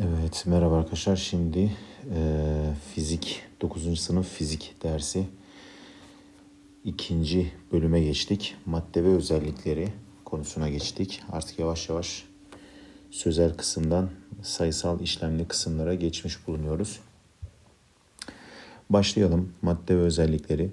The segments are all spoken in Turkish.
Evet, merhaba arkadaşlar. Şimdi eee, fizik, 9. sınıf fizik dersi ikinci bölüme geçtik. Madde ve özellikleri konusuna geçtik. Artık yavaş yavaş sözel kısımdan sayısal işlemli kısımlara geçmiş bulunuyoruz. Başlayalım madde ve özellikleri.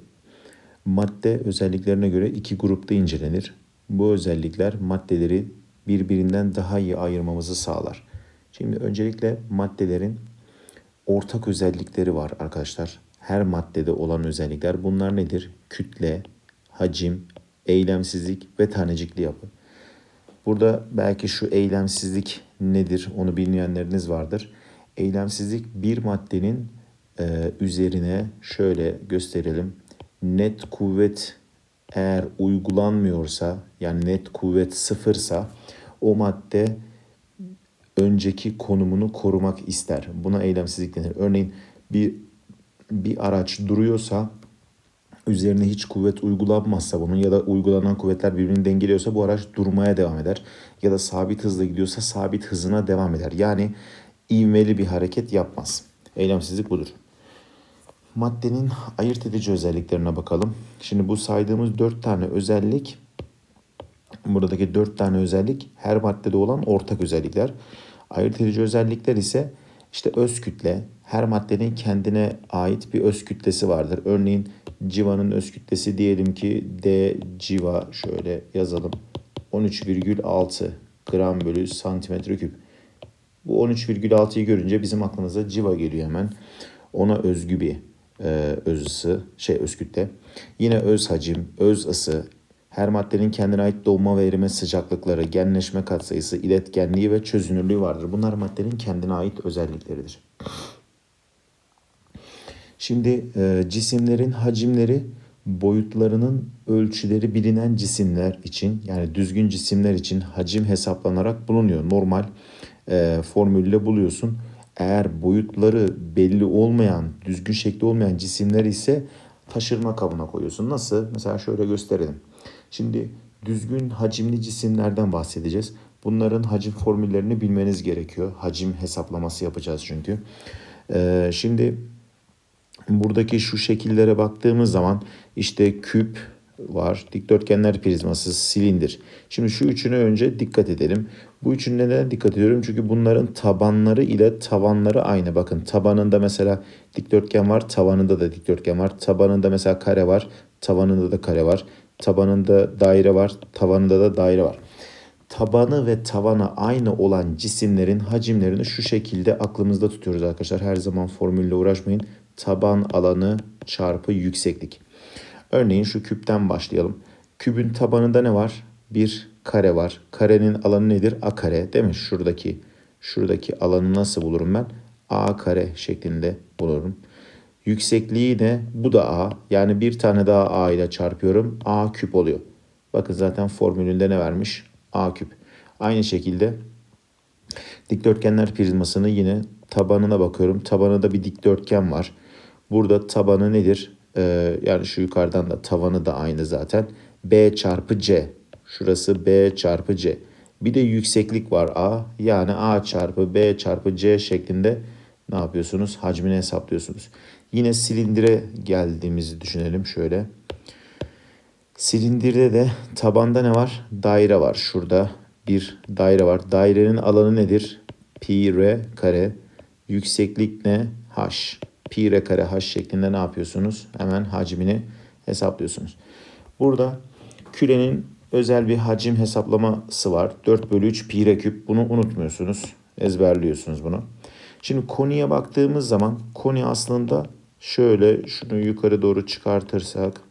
Madde özelliklerine göre iki grupta incelenir. Bu özellikler maddeleri birbirinden daha iyi ayırmamızı sağlar. Şimdi öncelikle maddelerin ortak özellikleri var arkadaşlar. Her maddede olan özellikler bunlar nedir? Kütle, hacim, eylemsizlik ve tanecikli yapı. Burada belki şu eylemsizlik nedir onu bilmeyenleriniz vardır. Eylemsizlik bir maddenin e, üzerine şöyle gösterelim. Net kuvvet eğer uygulanmıyorsa yani net kuvvet sıfırsa o madde önceki konumunu korumak ister. Buna eylemsizlik denir. Örneğin bir bir araç duruyorsa üzerine hiç kuvvet uygulanmazsa bunun ya da uygulanan kuvvetler birbirini dengeliyorsa bu araç durmaya devam eder. Ya da sabit hızla gidiyorsa sabit hızına devam eder. Yani ivmeli bir hareket yapmaz. Eylemsizlik budur. Maddenin ayırt edici özelliklerine bakalım. Şimdi bu saydığımız dört tane özellik buradaki dört tane özellik her maddede olan ortak özellikler. Ayırt edici özellikler ise işte öz kütle. Her maddenin kendine ait bir öz kütlesi vardır. Örneğin civanın öz kütlesi diyelim ki D civa şöyle yazalım. 13,6 gram bölü santimetre küp. Bu 13,6'yı görünce bizim aklımıza civa geliyor hemen. Ona özgü bir e, öz ısı, şey öz kütle. Yine öz hacim, öz ısı, her maddenin kendine ait doğma ve erime sıcaklıkları, genleşme katsayısı, iletkenliği ve çözünürlüğü vardır. Bunlar maddenin kendine ait özellikleridir. Şimdi e, cisimlerin hacimleri boyutlarının ölçüleri bilinen cisimler için yani düzgün cisimler için hacim hesaplanarak bulunuyor. Normal e, formülle buluyorsun. Eğer boyutları belli olmayan, düzgün şekli olmayan cisimler ise taşırma kabına koyuyorsun. Nasıl? Mesela şöyle gösterelim. Şimdi düzgün hacimli cisimlerden bahsedeceğiz. Bunların hacim formüllerini bilmeniz gerekiyor. Hacim hesaplaması yapacağız çünkü. Ee, şimdi buradaki şu şekillere baktığımız zaman işte küp var, dikdörtgenler prizması, silindir. Şimdi şu üçüne önce dikkat edelim. Bu üçüne neden dikkat ediyorum? Çünkü bunların tabanları ile tavanları aynı. Bakın tabanında mesela dikdörtgen var, tavanında da dikdörtgen var. Tabanında mesela kare var, tavanında da kare var. Tabanında daire var, tavanında da daire var. Tabanı ve tavanı aynı olan cisimlerin hacimlerini şu şekilde aklımızda tutuyoruz arkadaşlar. Her zaman formülle uğraşmayın. Taban alanı çarpı yükseklik. Örneğin şu küpten başlayalım. Kübün tabanında ne var? Bir kare var. Karenin alanı nedir? A kare değil mi? Şuradaki şuradaki alanı nasıl bulurum ben? A kare şeklinde bulurum. Yüksekliği de bu da A. Yani bir tane daha A ile çarpıyorum. A küp oluyor. Bakın zaten formülünde ne vermiş? A küp. Aynı şekilde dikdörtgenler prizmasını yine tabanına bakıyorum. Tabanında bir dikdörtgen var. Burada tabanı nedir? Ee, yani şu yukarıdan da tavanı da aynı zaten. B çarpı C. Şurası B çarpı C. Bir de yükseklik var A. Yani A çarpı B çarpı C şeklinde ne yapıyorsunuz? Hacmini hesaplıyorsunuz. Yine silindire geldiğimizi düşünelim şöyle. Silindirde de tabanda ne var? Daire var. Şurada bir daire var. Dairenin alanı nedir? Pi r kare. Yükseklik ne? H. Pi r kare h şeklinde ne yapıyorsunuz? Hemen hacmini hesaplıyorsunuz. Burada kürenin özel bir hacim hesaplaması var. 4 bölü 3 pi r küp. Bunu unutmuyorsunuz. Ezberliyorsunuz bunu. Şimdi koniye baktığımız zaman koni aslında şöyle şunu yukarı doğru çıkartırsak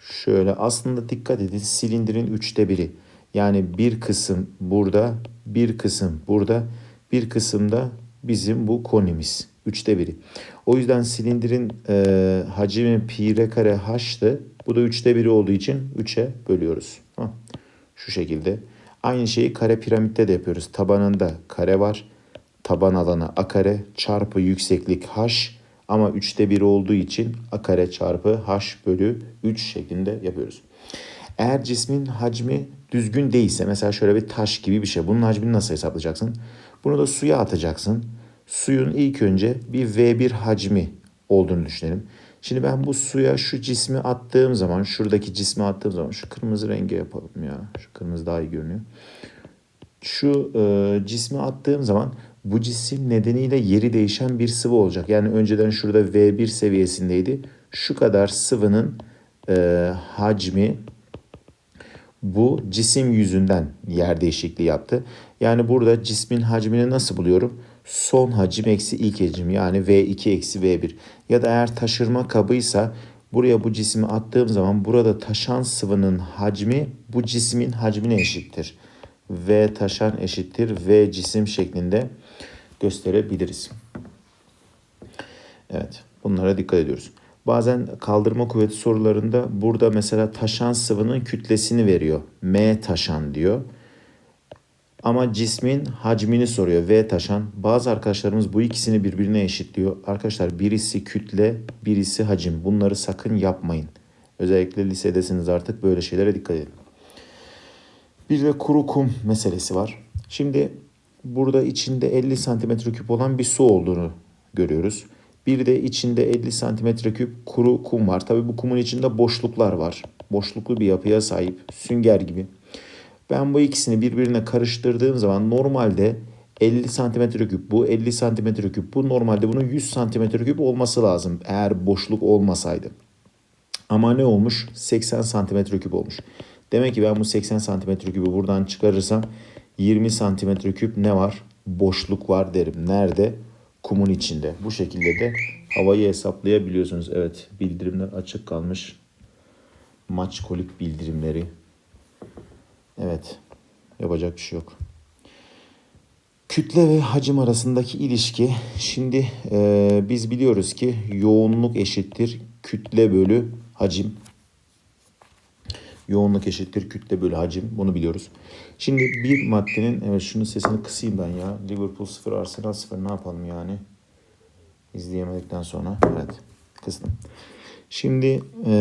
şöyle aslında dikkat edin silindirin üçte biri. Yani bir kısım burada, bir kısım burada, bir kısım da bizim bu konimiz. Üçte biri. O yüzden silindirin e, hacmi pi r kare h'tı. Bu da üçte biri olduğu için 3'e bölüyoruz. Ha, şu şekilde. Aynı şeyi kare piramitte de yapıyoruz. Tabanında kare var. Taban alanı a kare çarpı yükseklik h ama 3'te 1 olduğu için a kare çarpı h bölü 3 şeklinde yapıyoruz. Eğer cismin hacmi düzgün değilse mesela şöyle bir taş gibi bir şey. Bunun hacmini nasıl hesaplayacaksın? Bunu da suya atacaksın. Suyun ilk önce bir V1 hacmi olduğunu düşünelim. Şimdi ben bu suya şu cismi attığım zaman, şuradaki cismi attığım zaman şu kırmızı rengi yapalım ya. Şu kırmızı daha iyi görünüyor. Şu e, cismi attığım zaman bu cisim nedeniyle yeri değişen bir sıvı olacak. Yani önceden şurada V1 seviyesindeydi. Şu kadar sıvının e, hacmi bu cisim yüzünden yer değişikliği yaptı. Yani burada cismin hacmini nasıl buluyorum? Son hacim eksi ilk hacim yani V2 eksi V1. Ya da eğer taşırma kabıysa buraya bu cismi attığım zaman burada taşan sıvının hacmi bu cismin hacmine eşittir. V taşan eşittir V cisim şeklinde gösterebiliriz. Evet bunlara dikkat ediyoruz. Bazen kaldırma kuvveti sorularında burada mesela taşan sıvının kütlesini veriyor. M taşan diyor. Ama cismin hacmini soruyor. V taşan. Bazı arkadaşlarımız bu ikisini birbirine eşitliyor. Arkadaşlar birisi kütle, birisi hacim. Bunları sakın yapmayın. Özellikle lisedesiniz artık böyle şeylere dikkat edin. Bir de kuru kum meselesi var. Şimdi burada içinde 50 santimetre küp olan bir su olduğunu görüyoruz. Bir de içinde 50 santimetre küp kuru kum var. Tabii bu kumun içinde boşluklar var. Boşluklu bir yapıya sahip. Sünger gibi. Ben bu ikisini birbirine karıştırdığım zaman normalde 50 santimetre küp bu, 50 santimetre küp bu. Normalde bunun 100 santimetre küp olması lazım eğer boşluk olmasaydı. Ama ne olmuş? 80 santimetre küp olmuş. Demek ki ben bu 80 santimetre küpü buradan çıkarırsam 20 santimetre küp ne var? Boşluk var derim. Nerede? Kumun içinde. Bu şekilde de havayı hesaplayabiliyorsunuz. Evet bildirimler açık kalmış. Maç kolik bildirimleri. Evet yapacak bir şey yok. Kütle ve hacim arasındaki ilişki. Şimdi e, biz biliyoruz ki yoğunluk eşittir kütle bölü hacim. Yoğunluk eşittir kütle bölü hacim. Bunu biliyoruz. Şimdi bir maddenin, evet şunun sesini kısayım ben ya. Liverpool 0, Arsenal 0 ne yapalım yani? İzleyemedikten sonra. Evet kıstım. Şimdi e,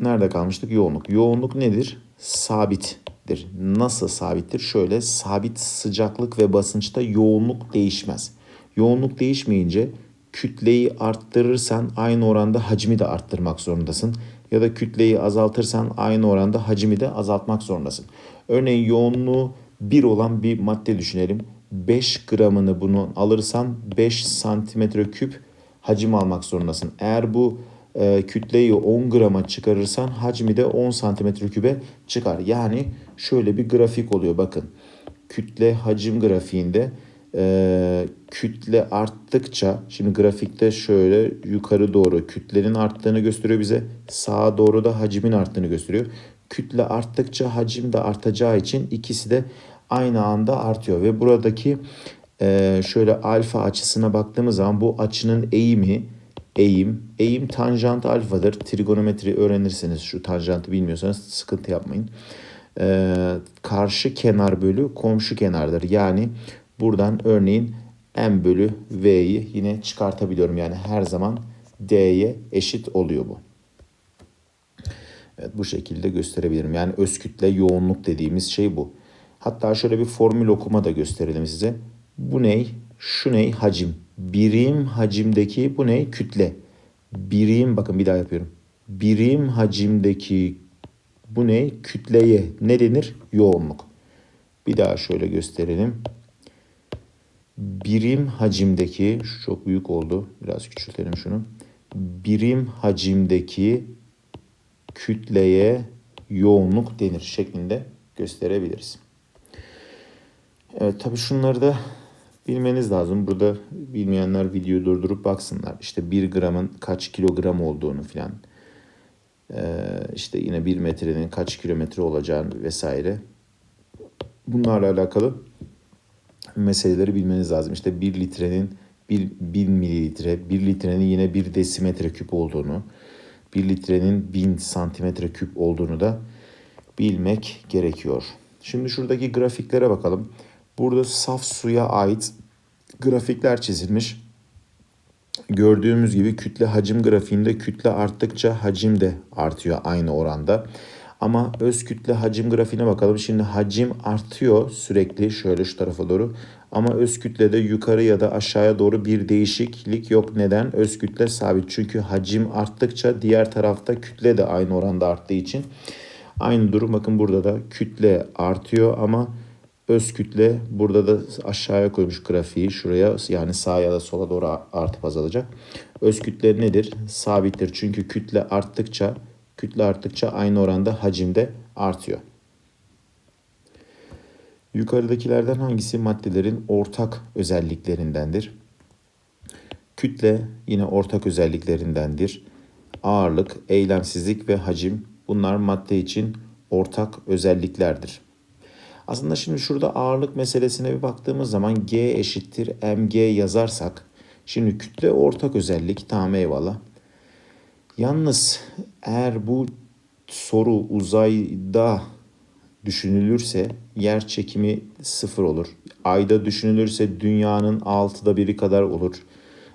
nerede kalmıştık? Yoğunluk. Yoğunluk nedir? Sabittir. Nasıl sabittir? Şöyle sabit sıcaklık ve basınçta yoğunluk değişmez. Yoğunluk değişmeyince kütleyi arttırırsan aynı oranda hacmi de arttırmak zorundasın. Ya da kütleyi azaltırsan aynı oranda hacmi de azaltmak zorundasın. Örneğin yoğunluğu 1 olan bir madde düşünelim. 5 gramını bunu alırsan 5 santimetre küp hacim almak zorundasın. Eğer bu e, kütleyi 10 grama çıkarırsan hacmi de 10 santimetre kübe çıkar. Yani şöyle bir grafik oluyor bakın. Kütle hacim grafiğinde e, kütle arttıkça şimdi grafikte şöyle yukarı doğru kütlenin arttığını gösteriyor bize. Sağa doğru da hacmin arttığını gösteriyor. Kütle arttıkça hacim de artacağı için ikisi de aynı anda artıyor ve buradaki e, şöyle alfa açısına baktığımız zaman bu açının eğimi eğim. Eğim tanjant alfadır. Trigonometri öğrenirseniz şu tanjantı bilmiyorsanız sıkıntı yapmayın. Ee, karşı kenar bölü komşu kenardır. Yani buradan örneğin m bölü v'yi yine çıkartabiliyorum. Yani her zaman d'ye eşit oluyor bu. Evet bu şekilde gösterebilirim. Yani öz kütle yoğunluk dediğimiz şey bu. Hatta şöyle bir formül okuma da gösterelim size. Bu ney? Şu ney? Hacim. Birim hacimdeki bu ne? Kütle. Birim bakın bir daha yapıyorum. Birim hacimdeki bu ne? Kütleye ne denir? Yoğunluk. Bir daha şöyle gösterelim. Birim hacimdeki şu çok büyük oldu. Biraz küçültelim şunu. Birim hacimdeki kütleye yoğunluk denir şeklinde gösterebiliriz. Evet tabii şunları da bilmeniz lazım. Burada bilmeyenler videoyu durdurup baksınlar. İşte bir gramın kaç kilogram olduğunu filan. Ee, işte yine bir metrenin kaç kilometre olacağını vesaire. Bunlarla alakalı meseleleri bilmeniz lazım. İşte bir litrenin bir, bin mililitre, bir litrenin yine bir desimetre küp olduğunu, bir litrenin bin santimetre küp olduğunu da bilmek gerekiyor. Şimdi şuradaki grafiklere bakalım. Burada saf suya ait grafikler çizilmiş. Gördüğümüz gibi kütle hacim grafiğinde kütle arttıkça hacim de artıyor aynı oranda. Ama öz kütle hacim grafiğine bakalım. Şimdi hacim artıyor sürekli şöyle şu tarafa doğru. Ama öz kütlede yukarı ya da aşağıya doğru bir değişiklik yok. Neden? Öz kütle sabit. Çünkü hacim arttıkça diğer tarafta kütle de aynı oranda arttığı için. Aynı durum bakın burada da kütle artıyor ama öz kütle burada da aşağıya koymuş grafiği şuraya yani sağa ya da sola doğru artıp azalacak. Öz kütle nedir? Sabittir. Çünkü kütle arttıkça kütle arttıkça aynı oranda hacimde artıyor. Yukarıdakilerden hangisi maddelerin ortak özelliklerindendir? Kütle yine ortak özelliklerindendir. Ağırlık, eylemsizlik ve hacim bunlar madde için ortak özelliklerdir. Aslında şimdi şurada ağırlık meselesine bir baktığımız zaman G eşittir mg yazarsak şimdi kütle ortak özellik tamam eyvallah. Yalnız eğer bu soru uzayda düşünülürse yer çekimi sıfır olur. Ayda düşünülürse dünyanın altıda biri kadar olur.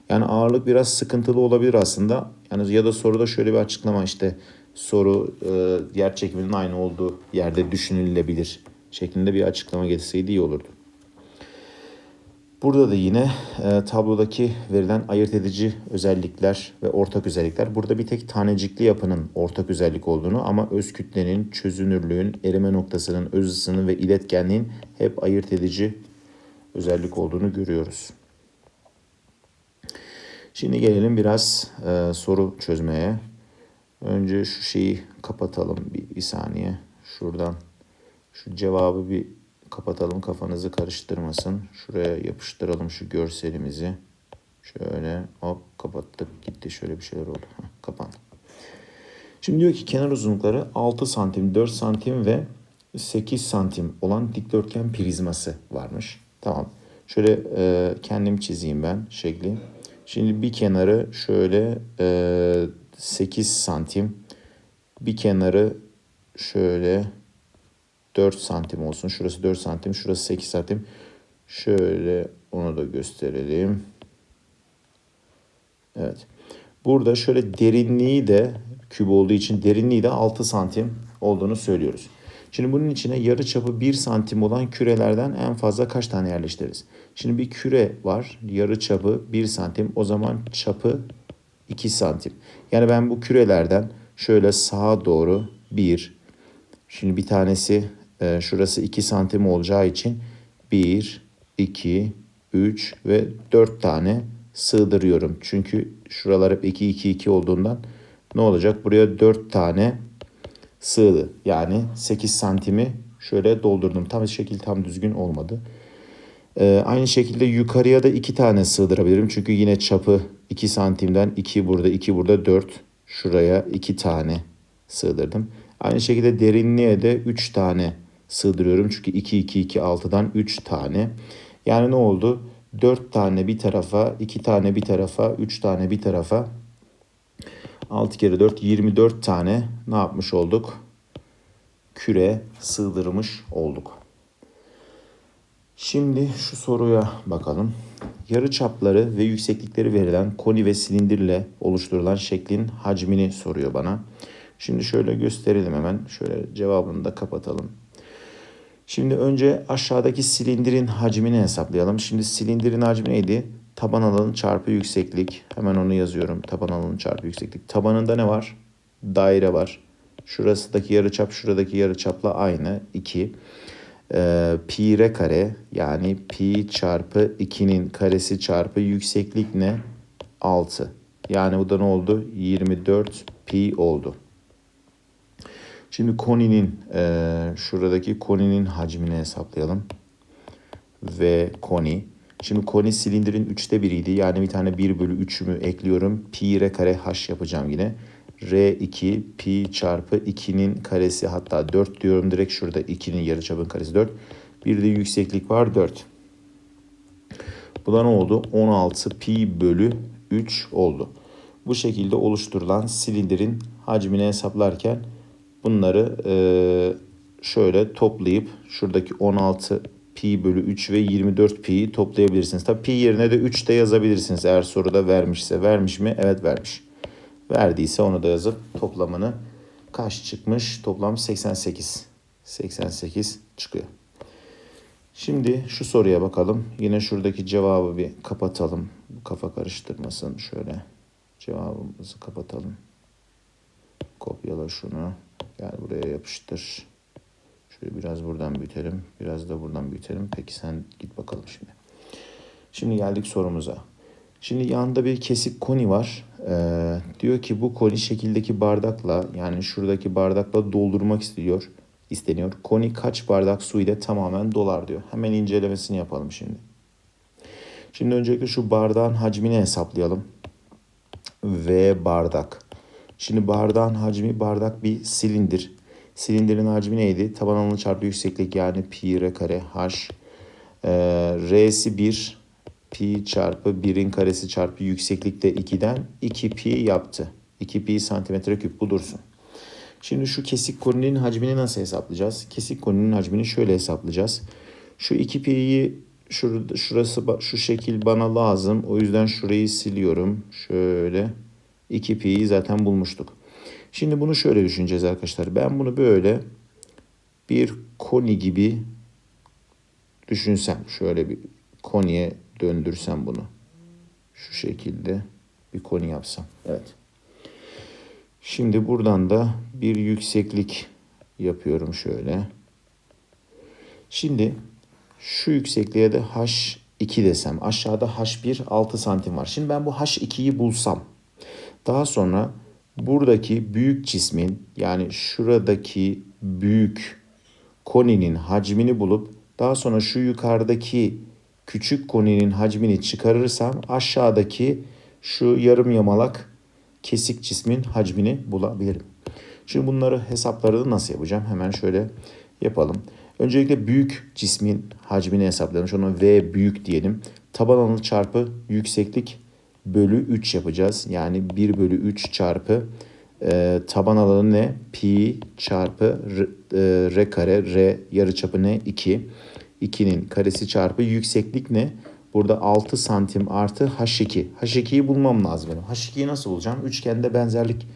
Yani ağırlık biraz sıkıntılı olabilir aslında. Yani ya da soruda şöyle bir açıklama işte soru e, yer çekiminin aynı olduğu yerde düşünülebilir şeklinde bir açıklama getirseydi iyi olurdu. Burada da yine e, tablodaki verilen ayırt edici özellikler ve ortak özellikler. Burada bir tek tanecikli yapının ortak özellik olduğunu ama öz kütlenin, çözünürlüğün, erime noktasının, öz ısının ve iletkenliğin hep ayırt edici özellik olduğunu görüyoruz. Şimdi gelelim biraz e, soru çözmeye. Önce şu şeyi kapatalım bir, bir saniye. Şuradan şu cevabı bir kapatalım kafanızı karıştırmasın. Şuraya yapıştıralım şu görselimizi. Şöyle hop kapattık gitti şöyle bir şeyler oldu. Heh, kapandı. Şimdi diyor ki kenar uzunlukları 6 santim, 4 santim ve 8 santim olan dikdörtgen prizması varmış. Tamam. Şöyle e, kendim çizeyim ben şekli. Şimdi bir kenarı şöyle e, 8 santim. Bir kenarı şöyle 4 santim olsun. Şurası 4 santim, şurası 8 santim. Şöyle onu da gösterelim. Evet. Burada şöyle derinliği de küp olduğu için derinliği de 6 santim olduğunu söylüyoruz. Şimdi bunun içine yarı çapı 1 santim olan kürelerden en fazla kaç tane yerleştiririz? Şimdi bir küre var. Yarı çapı 1 santim. O zaman çapı 2 santim. Yani ben bu kürelerden şöyle sağa doğru 1. Şimdi bir tanesi e, şurası 2 santim olacağı için 1, 2, 3 ve 4 tane sığdırıyorum. Çünkü şuralar hep 2, 2, 2 olduğundan ne olacak? Buraya 4 tane sığdı. Yani 8 santimi şöyle doldurdum. Tam şekil tam düzgün olmadı. Ee, aynı şekilde yukarıya da 2 tane sığdırabilirim. Çünkü yine çapı 2 santimden 2 burada 2 burada 4. Şuraya 2 tane sığdırdım. Aynı şekilde derinliğe de 3 tane sığdırıyorum. Çünkü 2, 2, 2, 6'dan 3 tane. Yani ne oldu? 4 tane bir tarafa, 2 tane bir tarafa, 3 tane bir tarafa. 6 kere 4, 24 tane ne yapmış olduk? Küre sığdırmış olduk. Şimdi şu soruya bakalım. Yarı çapları ve yükseklikleri verilen koni ve silindirle oluşturulan şeklin hacmini soruyor bana. Şimdi şöyle gösterelim hemen. Şöyle cevabını da kapatalım. Şimdi önce aşağıdaki silindirin hacmini hesaplayalım. Şimdi silindirin hacmi neydi? Taban alanı çarpı yükseklik. Hemen onu yazıyorum. Taban alanı çarpı yükseklik. Tabanında ne var? Daire var. Şurasındaki yarıçap şuradaki yarıçapla aynı. 2. Ee, pi r kare yani pi çarpı 2'nin karesi çarpı yükseklik ne? 6. Yani bu da ne oldu? 24 pi oldu. Şimdi koninin e, şuradaki koninin hacmini hesaplayalım. Ve koni. Şimdi koni silindirin üçte biriydi. Yani bir tane 1 bölü 3'ümü ekliyorum. Pi r kare h yapacağım yine. R2 pi çarpı 2'nin karesi hatta 4 diyorum direkt şurada 2'nin yarıçapın karesi 4. Bir de yükseklik var 4. Bu da ne oldu? 16 pi bölü 3 oldu. Bu şekilde oluşturulan silindirin hacmini hesaplarken Bunları e, şöyle toplayıp şuradaki 16 pi bölü 3 ve 24 pi'yi toplayabilirsiniz. Tabi pi yerine de 3 de yazabilirsiniz eğer soruda vermişse. Vermiş mi? Evet vermiş. Verdiyse onu da yazıp toplamını kaç çıkmış? Toplam 88. 88 çıkıyor. Şimdi şu soruya bakalım. Yine şuradaki cevabı bir kapatalım. Kafa karıştırmasın. Şöyle cevabımızı kapatalım. Kopyala şunu. Gel buraya yapıştır. Şöyle biraz buradan büyütelim. Biraz da buradan büyütelim. Peki sen git bakalım şimdi. Şimdi geldik sorumuza. Şimdi yanında bir kesik koni var. Ee, diyor ki bu koni şekildeki bardakla yani şuradaki bardakla doldurmak istiyor isteniyor. Koni kaç bardak su ile tamamen dolar diyor. Hemen incelemesini yapalım şimdi. Şimdi öncelikle şu bardağın hacmini hesaplayalım. V bardak. Şimdi bardağın hacmi bardak bir silindir. Silindirin hacmi neydi? Taban alanı çarpı yükseklik yani pi r kare h. Ee, R'si 1 pi çarpı 1'in karesi çarpı yükseklikte 2'den 2 pi yaptı. 2 pi santimetre küp bu dursun. Şimdi şu kesik koninin hacmini nasıl hesaplayacağız? Kesik koninin hacmini şöyle hesaplayacağız. Şu 2 pi'yi şurada, şurası şu şekil bana lazım. O yüzden şurayı siliyorum. Şöyle 2 pi'yi zaten bulmuştuk. Şimdi bunu şöyle düşüneceğiz arkadaşlar. Ben bunu böyle bir koni gibi düşünsem. Şöyle bir koniye döndürsem bunu. Şu şekilde bir koni yapsam. Evet. Şimdi buradan da bir yükseklik yapıyorum şöyle. Şimdi şu yüksekliğe de H2 desem. Aşağıda H1 6 santim var. Şimdi ben bu H2'yi bulsam. Daha sonra buradaki büyük cismin yani şuradaki büyük koninin hacmini bulup daha sonra şu yukarıdaki küçük koninin hacmini çıkarırsam aşağıdaki şu yarım yamalak kesik cismin hacmini bulabilirim. Şimdi bunları hesaplarını nasıl yapacağım? Hemen şöyle yapalım. Öncelikle büyük cismin hacmini hesaplayalım. Şuna V büyük diyelim. Taban alanı çarpı yükseklik bölü 3 yapacağız. Yani 1 bölü 3 çarpı e, taban alanı ne? Pi çarpı r, e, r kare. R yarıçapı ne? 2. 2'nin karesi çarpı yükseklik ne? Burada 6 santim artı H2. H2'yi bulmam lazım benim. H2'yi nasıl bulacağım? Üçgende benzerlik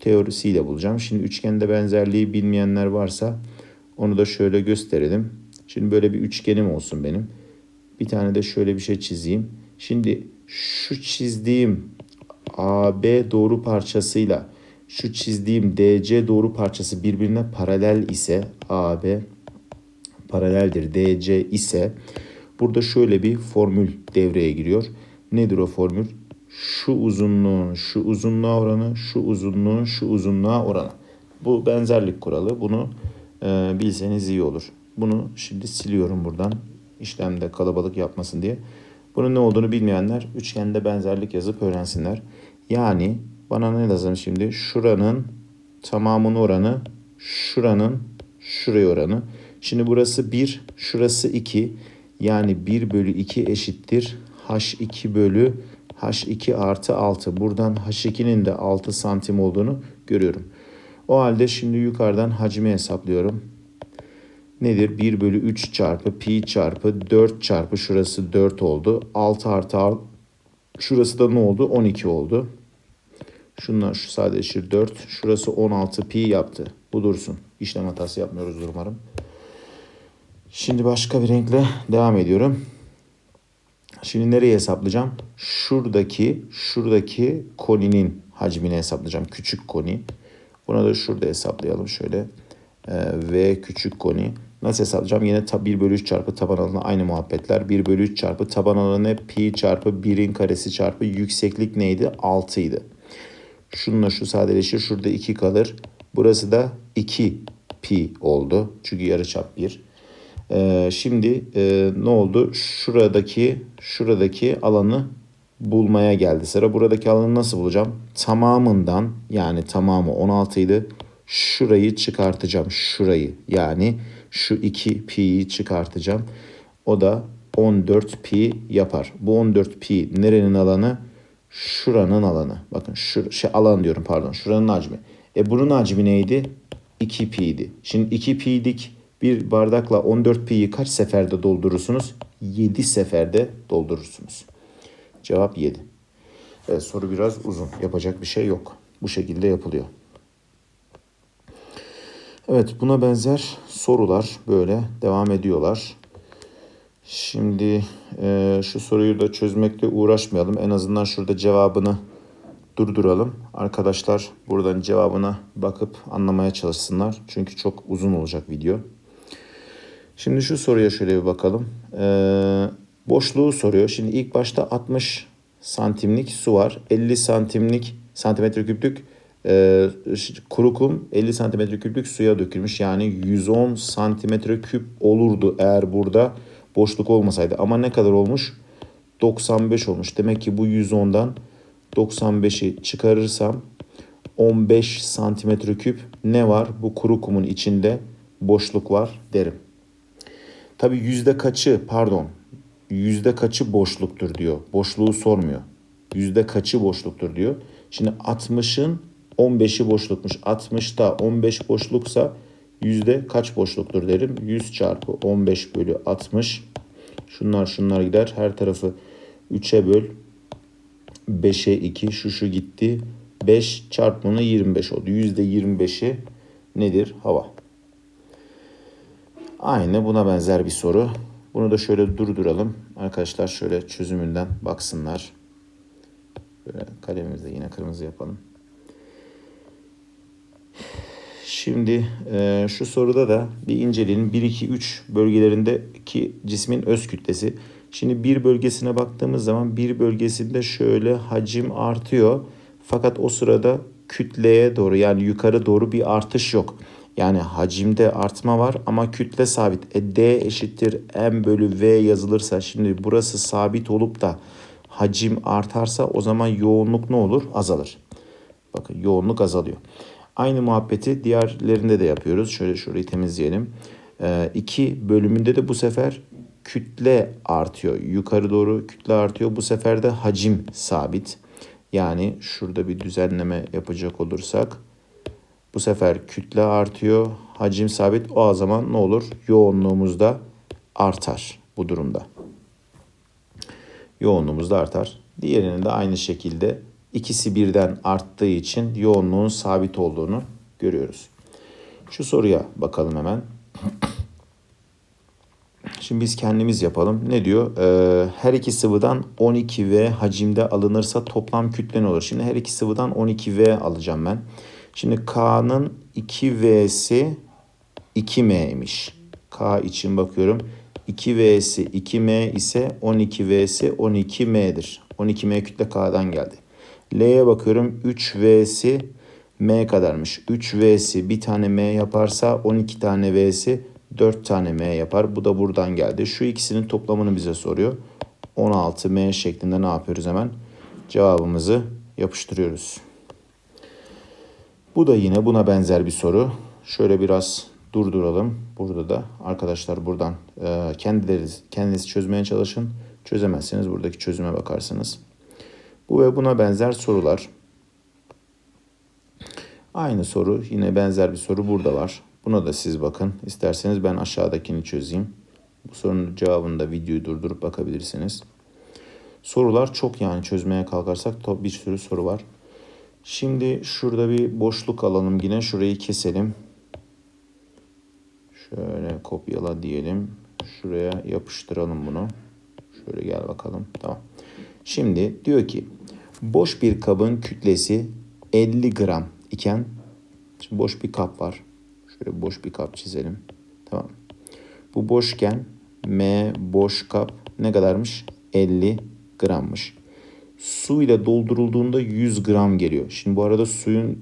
teorisiyle bulacağım. Şimdi üçgende benzerliği bilmeyenler varsa onu da şöyle gösterelim. Şimdi böyle bir üçgenim olsun benim. Bir tane de şöyle bir şey çizeyim. Şimdi şu çizdiğim AB doğru parçasıyla şu çizdiğim DC doğru parçası birbirine paralel ise AB paraleldir DC ise burada şöyle bir formül devreye giriyor. Nedir o formül? Şu uzunluğun şu uzunluğa oranı, şu uzunluğun şu uzunluğa oranı. Bu benzerlik kuralı. Bunu e, bilseniz iyi olur. Bunu şimdi siliyorum buradan. İşlemde kalabalık yapmasın diye. Bunun ne olduğunu bilmeyenler üçgende benzerlik yazıp öğrensinler. Yani bana ne lazım şimdi? Şuranın tamamının oranı, şuranın şuraya oranı. Şimdi burası 1, şurası 2. Yani 1 bölü 2 eşittir. H2 bölü H2 artı 6. Buradan H2'nin de 6 santim olduğunu görüyorum. O halde şimdi yukarıdan hacmi hesaplıyorum. Nedir? 1 bölü 3 çarpı pi çarpı 4 çarpı şurası 4 oldu. 6 artı 6. Şurası da ne oldu? 12 oldu. Şunlar şu sadeleşir 4. Şurası 16 pi yaptı. Bu dursun. İşlem hatası yapmıyoruzdur umarım. Şimdi başka bir renkle devam ediyorum. Şimdi nereye hesaplayacağım? Şuradaki, şuradaki koninin hacmini hesaplayacağım. Küçük koni. Buna da şurada hesaplayalım şöyle. Ee, V küçük koni. Nasıl hesaplayacağım? Yine 1 bölü 3 çarpı taban alanı aynı muhabbetler. 1 bölü 3 çarpı taban alanı pi çarpı 1'in karesi çarpı yükseklik neydi? 6 idi. Şununla şu sadeleşir. Şurada 2 kalır. Burası da 2 pi oldu. Çünkü yarıçap 1. Ee, şimdi e, ne oldu? Şuradaki şuradaki alanı bulmaya geldi sıra. Buradaki alanı nasıl bulacağım? Tamamından yani tamamı 16 idi. Şurayı çıkartacağım. Şurayı yani şu 2 pi'yi çıkartacağım. O da 14 pi yapar. Bu 14 pi nerenin alanı? Şuranın alanı. Bakın şu şey alan diyorum pardon. Şuranın hacmi. E bunun hacmi neydi? 2 pi'ydi. Şimdi 2 pi'lik bir bardakla 14 pi'yi kaç seferde doldurursunuz? 7 seferde doldurursunuz. Cevap 7. Evet, soru biraz uzun. Yapacak bir şey yok. Bu şekilde yapılıyor. Evet buna benzer sorular böyle devam ediyorlar. Şimdi e, şu soruyu da çözmekle uğraşmayalım. En azından şurada cevabını durduralım. Arkadaşlar buradan cevabına bakıp anlamaya çalışsınlar. Çünkü çok uzun olacak video. Şimdi şu soruya şöyle bir bakalım. Ee, boşluğu soruyor. Şimdi ilk başta 60 santimlik su var. 50 santimlik santimetre küplük e, kuru kum 50 santimetre küplük suya dökülmüş. Yani 110 santimetre küp olurdu eğer burada boşluk olmasaydı. Ama ne kadar olmuş? 95 olmuş. Demek ki bu 110'dan 95'i çıkarırsam 15 santimetre küp ne var? Bu kuru kumun içinde boşluk var derim. Tabi yüzde kaçı pardon yüzde kaçı boşluktur diyor. Boşluğu sormuyor. Yüzde kaçı boşluktur diyor. Şimdi 60'ın 15'i boşlukmuş. 60'ta 15 boşluksa yüzde kaç boşluktur derim. 100 çarpı 15 bölü 60. Şunlar şunlar gider. Her tarafı 3'e böl. 5'e 2 şu şu gitti. 5 çarpımına 25 oldu. Yüzde 25'i nedir? Hava. Aynı buna benzer bir soru. Bunu da şöyle durduralım. Arkadaşlar şöyle çözümünden baksınlar. Böyle kalemimizde yine kırmızı yapalım. Şimdi e, şu soruda da bir inceleyelim. 1, 2, 3 bölgelerindeki cismin öz kütlesi. Şimdi bir bölgesine baktığımız zaman bir bölgesinde şöyle hacim artıyor. Fakat o sırada kütleye doğru yani yukarı doğru bir artış yok. Yani hacimde artma var ama kütle sabit. E, D eşittir M bölü V yazılırsa şimdi burası sabit olup da hacim artarsa o zaman yoğunluk ne olur? Azalır. Bakın yoğunluk azalıyor. Aynı muhabbeti diğerlerinde de yapıyoruz. Şöyle şurayı temizleyelim. 2 ee, bölümünde de bu sefer kütle artıyor. Yukarı doğru kütle artıyor. Bu sefer de hacim sabit. Yani şurada bir düzenleme yapacak olursak bu sefer kütle artıyor. Hacim sabit. O zaman ne olur? Yoğunluğumuz da artar bu durumda. Yoğunluğumuz da artar. Diğerinin de aynı şekilde ikisi birden arttığı için yoğunluğun sabit olduğunu görüyoruz. Şu soruya bakalım hemen. Şimdi biz kendimiz yapalım. Ne diyor? Ee, her iki sıvıdan 12V hacimde alınırsa toplam kütle ne olur? Şimdi her iki sıvıdan 12V alacağım ben. Şimdi K'nın 2V'si 2M'ymiş. K için bakıyorum. 2V'si 2M ise 12V'si 12M'dir. 12M kütle K'dan geldi. L'ye bakıyorum 3V'si M kadarmış. 3V'si bir tane M yaparsa 12 tane V'si 4 tane M yapar. Bu da buradan geldi. Şu ikisinin toplamını bize soruyor. 16M şeklinde ne yapıyoruz hemen? Cevabımızı yapıştırıyoruz. Bu da yine buna benzer bir soru. Şöyle biraz durduralım. Burada da arkadaşlar buradan e, kendileri, kendiniz çözmeye çalışın. Çözemezseniz buradaki çözüme bakarsınız. Bu ve buna benzer sorular. Aynı soru yine benzer bir soru burada var. Buna da siz bakın. İsterseniz ben aşağıdakini çözeyim. Bu sorunun cevabını da videoyu durdurup bakabilirsiniz. Sorular çok yani çözmeye kalkarsak bir sürü soru var. Şimdi şurada bir boşluk alalım yine. Şurayı keselim. Şöyle kopyala diyelim. Şuraya yapıştıralım bunu. Şöyle gel bakalım. Tamam. Şimdi diyor ki boş bir kabın kütlesi 50 gram iken şimdi boş bir kap var. Şöyle boş bir kap çizelim. Tamam. Bu boşken M boş kap ne kadarmış? 50 grammış. Su ile doldurulduğunda 100 gram geliyor. Şimdi bu arada suyun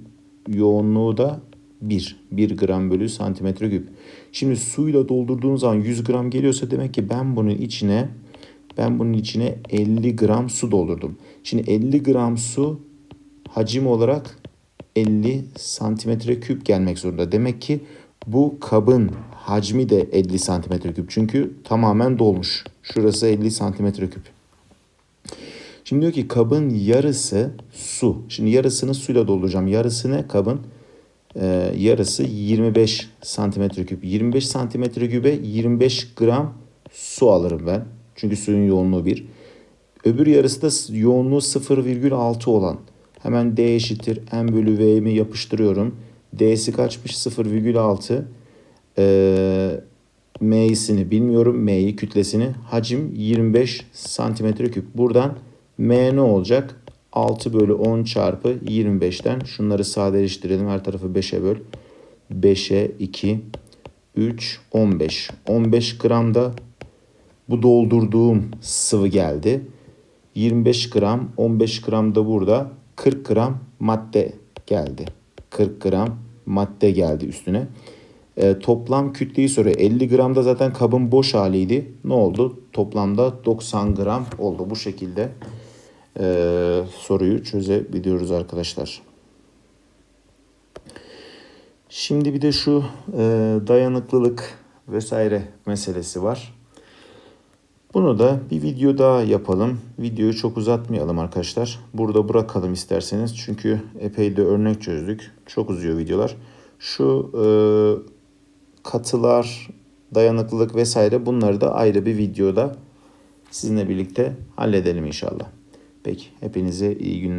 yoğunluğu da 1. 1 gram bölü santimetre küp. Şimdi suyla doldurduğunuz zaman 100 gram geliyorsa demek ki ben bunun içine ben bunun içine 50 gram su doldurdum. Şimdi 50 gram su hacim olarak 50 santimetre küp gelmek zorunda. Demek ki bu kabın hacmi de 50 santimetre küp. Çünkü tamamen dolmuş. Şurası 50 santimetre küp. Şimdi diyor ki kabın yarısı su. Şimdi yarısını suyla dolduracağım. Yarısı ne kabın? Ee, yarısı 25 santimetre küp. 25 santimetre kübe 25 gram su alırım ben. Çünkü suyun yoğunluğu 1. Öbür yarısı da yoğunluğu 0,6 olan. Hemen D eşittir M bölü V'mi yapıştırıyorum. D'si kaçmış? 0,6. Ee, M'sini bilmiyorum. M'yi kütlesini. Hacim 25 santimetre küp. Buradan M ne olacak? 6 bölü 10 çarpı 25'ten şunları sadeleştirelim. Her tarafı 5'e böl. 5'e 2, 3, 15. 15 gram da bu doldurduğum sıvı geldi. 25 gram, 15 gram da burada 40 gram madde geldi. 40 gram madde geldi üstüne. E, toplam kütleyi soruyor. 50 gram da zaten kabın boş haliydi. Ne oldu? Toplamda 90 gram oldu. Bu şekilde e, soruyu çözebiliyoruz arkadaşlar. Şimdi bir de şu e, dayanıklılık vesaire meselesi var. Bunu da bir video daha yapalım. Videoyu çok uzatmayalım arkadaşlar. Burada bırakalım isterseniz. Çünkü epey de örnek çözdük. Çok uzuyor videolar. Şu e, katılar, dayanıklılık vesaire bunları da ayrı bir videoda sizinle birlikte halledelim inşallah. Peki hepinize iyi günler.